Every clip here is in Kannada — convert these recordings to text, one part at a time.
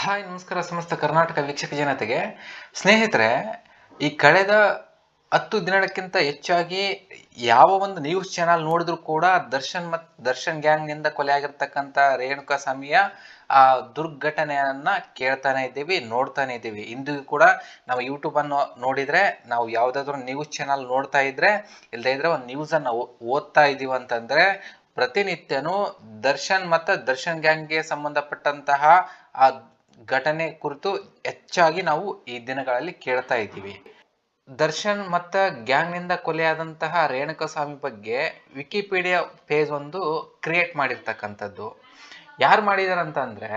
ಹಾಯ್ ನಮಸ್ಕಾರ ಸಮಸ್ತ ಕರ್ನಾಟಕ ವೀಕ್ಷಕ ಜನತೆಗೆ. ಸ್ನೇಹಿತರೆ, ಈ ಕಳೆದ ಹತ್ತು ದಿನಗಳಕ್ಕಿಂತ ಹೆಚ್ಚಾಗಿ ಯಾವ ಒಂದು ನ್ಯೂಸ್ ಚಾನಲ್ ನೋಡಿದ್ರು ಕೂಡ ದರ್ಶನ್ ಮತ್ ದರ್ಶನ್ ಗ್ಯಾಂಗ್ನಿಂದ ಕೊಲೆ ಆಗಿರ್ತಕ್ಕಂಥ ರೇಣುಕಾ ಸ್ವಾಮಿಯ ಆ ದುರ್ಘಟನೆಯನ್ನ ಕೇಳ್ತಾನೆ ಇದ್ದೀವಿ, ನೋಡ್ತಾನೆ ಇದ್ದೀವಿ. ಇಂದಿಗೂ ಕೂಡ ನಾವು ಯೂಟ್ಯೂಬ್ ಅನ್ನು ನೋಡಿದ್ರೆ, ನಾವು ಯಾವುದಾದ್ರೂ ನ್ಯೂಸ್ ಚಾನಲ್ ನೋಡ್ತಾ ಇದ್ರೆ ಇಲ್ಲದೇ ಇದ್ರೆ ಒಂದು ನ್ಯೂಸ್ ಅನ್ನ ಓದ್ತಾ ಇದೀವಿ ಅಂತಂದ್ರೆ, ಪ್ರತಿನಿತ್ಯನೂ ದರ್ಶನ್ ಮತ್ತು ದರ್ಶನ್ ಗ್ಯಾಂಗ್ಗೆ ಸಂಬಂಧಪಟ್ಟಂತಹ ಆ ಘಟನೆ ಕುರಿತು ಹೆಚ್ಚಾಗಿ ನಾವು ಈ ದಿನಗಳಲ್ಲಿ ಕೇಳ್ತಾ ಇದ್ದೀವಿ. ದರ್ಶನ್ ಮತ್ತು ಗ್ಯಾಂಗ್ನಿಂದ ಕೊಲೆಯಾದಂತಹ ರೇಣುಕಸ್ವಾಮಿ ಬಗ್ಗೆ ವಿಕಿಪೀಡಿಯಾ ಪೇಜ್ ಒಂದು ಕ್ರಿಯೇಟ್ ಮಾಡಿರ್ತಕ್ಕಂಥದ್ದು. ಯಾರು ಮಾಡಿದಾರೆ ಅಂತಂದ್ರೆ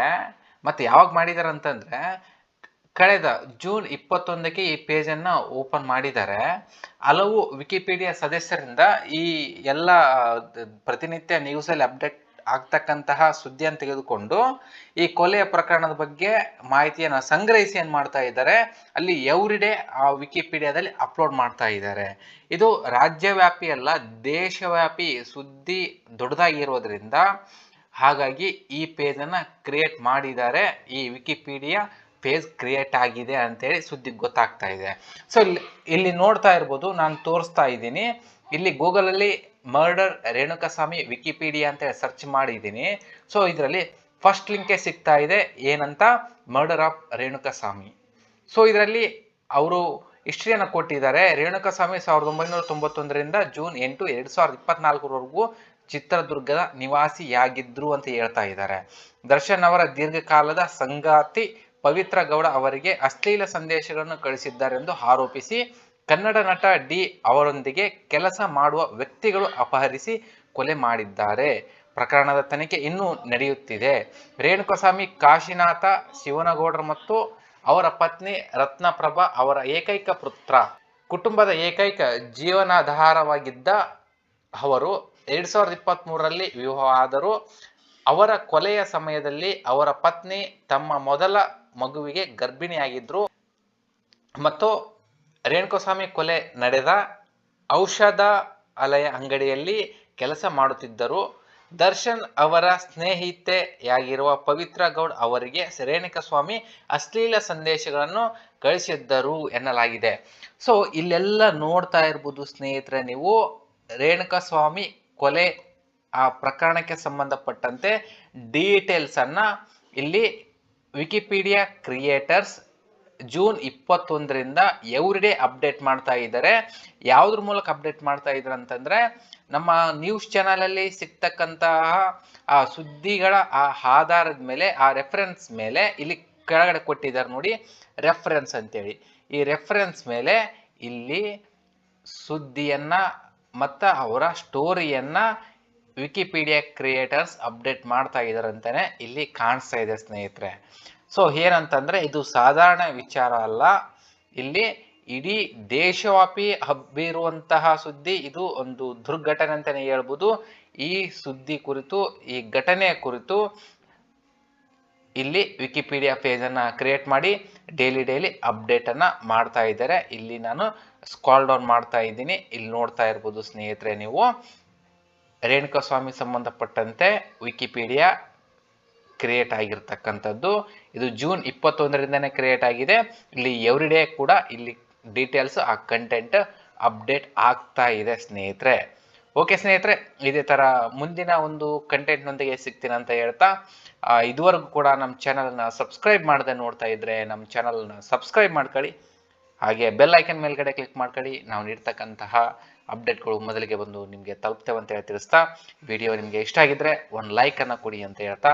ಮತ್ತೆ ಯಾವಾಗ ಮಾಡಿದಾರೆ ಅಂತಂದ್ರೆ ಕಳೆದ ಜೂನ್ ಇಪ್ಪತ್ತೊಂದಕ್ಕೆ ಈ ಪೇಜನ್ನು ಓಪನ್ ಮಾಡಿದ್ದಾರೆ. ಹಲವು ವಿಕಿಪೀಡಿಯಾ ಸದಸ್ಯರಿಂದ ಈ ಎಲ್ಲ ಪ್ರತಿನಿತ್ಯ ನ್ಯೂಸಲ್ಲಿ ಅಪ್ಡೇಟ್ ಆಗ್ತಕ್ಕಂತಹ ಸುದ್ದಿಯನ್ನು ತೆಗೆದುಕೊಂಡು ಈ ಕೊಲೆಯ ಪ್ರಕರಣದ ಬಗ್ಗೆ ಮಾಹಿತಿಯನ್ನು ಸಂಗ್ರಹಿಸಿ ಏನು ಮಾಡ್ತಾ ಇದ್ದಾರೆ, ಅಲ್ಲಿ ಎವ್ರಿಡೇ ಆ ವಿಕಿಪೀಡಿಯಾದಲ್ಲಿ ಅಪ್ಲೋಡ್ ಮಾಡ್ತಾ ಇದ್ದಾರೆ. ಇದು ರಾಜ್ಯವ್ಯಾಪಿ ಅಲ್ಲ, ದೇಶವ್ಯಾಪಿ ಸುದ್ದಿ ದೊಡ್ಡದಾಗಿರೋದ್ರಿಂದ ಹಾಗಾಗಿ ಈ ಪೇಜನ್ನು ಕ್ರಿಯೇಟ್ ಮಾಡಿದ್ದಾರೆ. ಈ ವಿಕಿಪೀಡಿಯಾ ಪೇಜ್ ಕ್ರಿಯೇಟ್ ಆಗಿದೆ ಅಂತೇಳಿ ಸುದ್ದಿ ಗೊತ್ತಾಗ್ತಾ ಇದೆ. ಸೊ, ಇಲ್ಲಿ ಇಲ್ಲಿ ನೋಡ್ತಾ ಇರ್ಬೋದು, ನಾನು ತೋರಿಸ್ತಾ ಇದ್ದೀನಿ. ಇಲ್ಲಿ ಗೂಗಲಲ್ಲಿ ಮರ್ಡರ್ ರೇಣುಕಸ್ವಾಮಿ ವಿಕಿಪೀಡಿಯಾ ಅಂತ ಸರ್ಚ್ ಮಾಡಿದ್ದೀನಿ. ಸೊ ಇದರಲ್ಲಿ ಫಸ್ಟ್ ಲಿಂಕೇ ಸಿಗ್ತಾ ಇದೆ. ಏನಂತ? Murder of Renukaswamy. ಸೊ ಇದರಲ್ಲಿ ಅವರು ಹಿಸ್ಟ್ರಿಯನ್ನು ಕೊಟ್ಟಿದ್ದಾರೆ. ರೇಣುಕಸ್ವಾಮಿ ಸಾವಿರದ ಒಂಬೈನೂರ ತೊಂಬತ್ತೊಂದರಿಂದ ಜೂನ್ ಎಂಟು ಎರಡು ಸಾವಿರದ ಇಪ್ಪತ್ನಾಲ್ಕರವರೆಗೂ ಚಿತ್ರದುರ್ಗದ ನಿವಾಸಿಯಾಗಿದ್ರು ಅಂತ ಹೇಳ್ತಾ ಇದ್ದಾರೆ. ದರ್ಶನ್ ಅವರ ದೀರ್ಘಕಾಲದ ಸಂಗಾತಿ ಪವಿತ್ರ ಗೌಡ ಅವರಿಗೆ ಅಶ್ಲೀಲ ಸಂದೇಶಗಳನ್ನು ಕಳಿಸಿದ್ದಾರೆಂದು ಆರೋಪಿಸಿ ಕನ್ನಡ ನಟ ಡಿ ಅವರೊಂದಿಗೆ ಕೆಲಸ ಮಾಡುವ ವ್ಯಕ್ತಿಗಳು ಅಪಹರಿಸಿ ಕೊಲೆ ಮಾಡಿದ್ದಾರೆ. ಪ್ರಕರಣದ ತನಿಖೆ ಇನ್ನೂ ನಡೆಯುತ್ತಿದೆ. ರೇಣುಕಸ್ವಾಮಿ, ಕಾಶಿನಾಥ, ಶಿವನಗೌಡರು ಮತ್ತು ಅವರ ಪತ್ನಿ ರತ್ನಪ್ರಭಾ ಅವರ ಏಕೈಕ ಪುತ್ರ. ಕುಟುಂಬದ ಏಕೈಕ ಜೀವನಾಧಾರವಾಗಿದ್ದ ಅವರು ಎರಡ್ ಸಾವಿರದ ಇಪ್ಪತ್ತ್ ಮೂರರಲ್ಲಿ ವಿವಾಹ ಆದರು ಅವರ ಕೊಲೆಯ ಸಮಯದಲ್ಲಿ ಅವರ ಪತ್ನಿ ತಮ್ಮ ಮೊದಲ ಮಗುವಿಗೆ ಗರ್ಭಿಣಿಯಾಗಿದ್ದರು ಮತ್ತು ರೇಣುಕಸ್ವಾಮಿ ಕೊಲೆ ನಡೆದ ಔಷಧ ಅಲಯ ಅಂಗಡಿಯಲ್ಲಿ ಕೆಲಸ ಮಾಡುತ್ತಿದ್ದರು. ದರ್ಶನ್ ಅವರ ಸ್ನೇಹಿತೆಯಾಗಿರುವ ಪವಿತ್ರ ಗೌಡ್ ಅವರಿಗೆ ರೇಣುಕಸ್ವಾಮಿ ಅಶ್ಲೀಲ ಸಂದೇಶಗಳನ್ನು ಕಳಿಸಿದ್ದರು ಎನ್ನಲಾಗಿದೆ. ಸೊ, ಇಲ್ಲೆಲ್ಲ ನೋಡ್ತಾ ಇರ್ಬೋದು ಸ್ನೇಹಿತರೆ ನೀವು. ರೇಣುಕಸ್ವಾಮಿ ಕೊಲೆ ಆ ಪ್ರಕರಣಕ್ಕೆ ಸಂಬಂಧಪಟ್ಟಂತೆ ಡೀಟೇಲ್ಸನ್ನು ಇಲ್ಲಿ ವಿಕಿಪೀಡಿಯಾ ಕ್ರಿಯೇಟರ್ಸ್ ಜೂನ್ ಇಪ್ಪತ್ತೊಂದರಿಂದ ಎವ್ರಿಡೇ ಅಪ್ಡೇಟ್ ಮಾಡ್ತಾ ಇದ್ದಾರೆ. ಯಾವುದ್ರ ಮೂಲಕ ಅಪ್ಡೇಟ್ ಮಾಡ್ತಾ ಇದ್ದಾರೆ ಅಂತಂದ್ರೆ, ನಮ್ಮ ನ್ಯೂಸ್ ಚಾನಲಲ್ಲಿ ಸಿಗ್ತಕ್ಕಂತಹ, ಆ ಸುದ್ದಿಗಳ ಆ ಆಧಾರದ ಮೇಲೆ, ಆ ರೆಫರೆನ್ಸ್ ಮೇಲೆ ಇಲ್ಲಿ ಕೆಳಗಡೆ ಕೊಟ್ಟಿದ್ದಾರೆ ನೋಡಿ ರೆಫರೆನ್ಸ್ ಅಂತೇಳಿ. ಈ ರೆಫರೆನ್ಸ್ ಮೇಲೆ ಇಲ್ಲಿ ಸುದ್ದಿಯನ್ನು ಮತ್ತು ಅವರ ಸ್ಟೋರಿಯನ್ನ ವಿಕಿಪೀಡಿಯಾ ಕ್ರಿಯೇಟರ್ಸ್ ಅಪ್ಡೇಟ್ ಮಾಡ್ತಾ ಇದ್ದಾರೆ ಅಂತಾನೆ ಇಲ್ಲಿ ಕಾಣಿಸ್ತಾ ಇದೆ ಸ್ನೇಹಿತರೆ. ಸೊ ಏನಂತಂದ್ರೆ ಇದು ಸಾಧಾರಣ ವಿಚಾರ ಅಲ್ಲ. ಇಲ್ಲಿ ಇಡೀ ದೇಶವ್ಯಾಪಿ ಹಬ್ಬಿರುವಂತಹ ಸುದ್ದಿ ಇದು ಒಂದು ದುರ್ಘಟನೆ ಅಂತಾನೆ ಹೇಳ್ಬೋದು. ಈ ಸುದ್ದಿ ಕುರಿತು, ಈ ಘಟನೆ ಕುರಿತು ಇಲ್ಲಿ ವಿಕಿಪೀಡಿಯಾ ಪೇಜನ್ನು ಕ್ರಿಯೇಟ್ ಮಾಡಿ, ಡೈಲಿ ಡೈಲಿ ಅಪ್ಡೇಟನ್ನು ಮಾಡ್ತಾ ಇದ್ದಾರೆ. ಇಲ್ಲಿ ನಾನು ಸ್ಕಾಲ್ ಡೌನ್ ಮಾಡ್ತಾ ಇದ್ದೀನಿ. ಇಲ್ಲಿ ನೋಡ್ತಾ ಇರ್ಬೋದು ಸ್ನೇಹಿತರೆ ನೀವು. ರೇಣುಕಸ್ವಾಮಿ ಸಂಬಂಧಪಟ್ಟಂತೆ ವಿಕಿಪೀಡಿಯಾ ಕ್ರಿಯೇಟ್ ಆಗಿರ್ತಕ್ಕಂಥದ್ದು. ಇದು ಜೂನ್ ಇಪ್ಪತ್ತೊಂದರಿಂದನೇ ಕ್ರಿಯೇಟ್ ಆಗಿದೆ. ಇಲ್ಲಿ ಎವ್ರಿಡೇ ಕೂಡ ಇಲ್ಲಿ ಡೀಟೇಲ್ಸ್ ಆ ಕಂಟೆಂಟ್ ಅಪ್ಡೇಟ್ ಆಗ್ತಾ ಇದೆ ಸ್ನೇಹಿತರೆ. ಓಕೆ ಸ್ನೇಹಿತರೆ, ಇದೇ ಥರ ಮುಂದಿನ ಒಂದು ಕಂಟೆಂಟ್ನೊಂದಿಗೆ ಸಿಗ್ತೀನಿ ಅಂತ ಹೇಳ್ತಾ ಇದುವರೆಗೂ ಕೂಡ ನಮ್ಮ ಚಾನಲ್ನ ಸಬ್ಸ್ಕ್ರೈಬ್ ಮಾಡದೆ ನೋಡ್ತಾ ಇದ್ರೆ ನಮ್ಮ ಚಾನಲ್ನ ಸಬ್ಸ್ಕ್ರೈಬ್ ಮಾಡ್ಕೊಳ್ಳಿ. ಹಾಗೆ ಬೆಲ್ ಐಕನ್ ಮೇಲ್ಗಡೆ ಕ್ಲಿಕ್ ಮಾಡ್ಕೊಳ್ಳಿ. ನಾವು ನೀಡ್ತಕ್ಕಂತಹ ಅಪ್ಡೇಟ್ಗಳು ಮೊದಲಿಗೆ ಬಂದು ನಿಮಗೆ ತಲುಪ್ತೇವೆ ಅಂತ ಹೇಳಿ ತಿಳಿಸ್ತಾ ವಿಡಿಯೋ ನಿಮಗೆ ಇಷ್ಟ ಆಗಿದ್ರೆ ಒಂದು ಲೈಕನ್ನು ಕೊಡಿ ಅಂತ ಹೇಳ್ತಾ